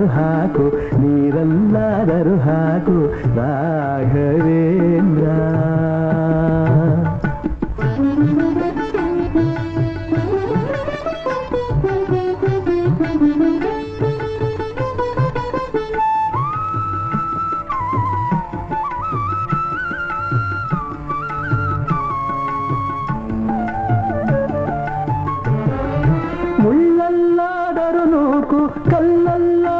ಹಾಲಲ್ಲಾದರೂ ಹಾಕು ನೀರಲ್ಲಾದರೂ ಹಾಕು ರಾಘವೇಂದ್ರ ಮುಳ್ಳಲ್ಲಾದರೂ ನೂಕು ಕಲ್ಲಲ್ಲಾದರೂ ನೂಕು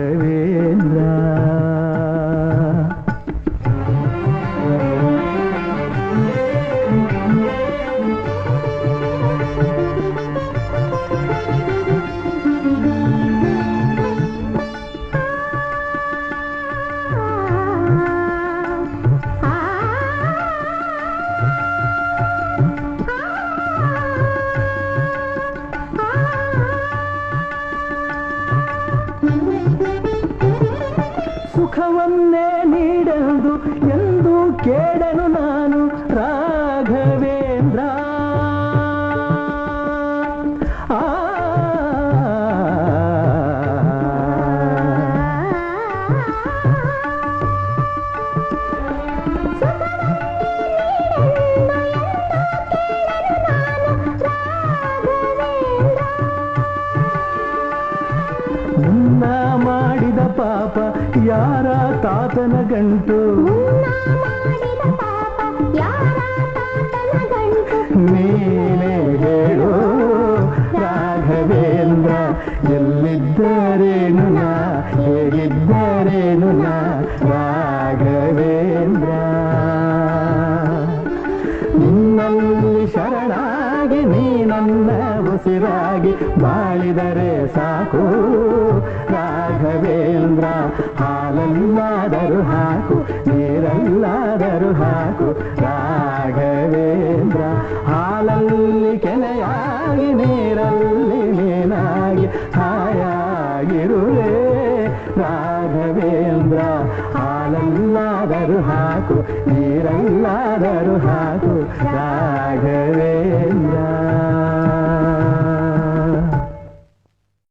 ಸುಖವನ್ನೇ ನೀಡಲು ಎಂದು ಕೇಳನು ನಾನು ರಾಘವೇಂದ್ರ ಆ ಪಾಪ ಯಾರ ತಾತನ ಗಂಟು? ನೀನೇ ಹೇಳು ರಾಘವೇಂದ್ರ ಎಲ್ಲಿದ್ದರೇನು ನಾ? ಹೇಗಿದ್ದರೇನು ನಾ? ರಾಘವೇಂದ್ರ. ನಿನ್ನಲ್ಲಿ ಶರಣಾಗಿ ನೀ ನನ್ನ ಉಸಿರಾಗಿ ಬಾಳಿದರೆ ಸಾಕು. ರಾಘವೇಂದ್ರ ಹಾಲಲ್ಲಾದರೂ ಹಾಕು ನೀರಲ್ಲಾದರೂ ಹಾಕು ರಾಘವೇಂದ್ರ ಹಾಲಲ್ಲಿ ಕೆನೆಯಾಗಿ ನೀರಲ್ಲಿ ಮೀನಾಗಿ ಹಾಯಾಗಿರುವೆ ರಾಘವೇಂದ್ರ ಹಾಲಲ್ಲಾದರೂ ಹಾಕು ನೀರಲ್ಲಾದರೂ ಹಾಕು ರಾಘವೇಂದ್ರ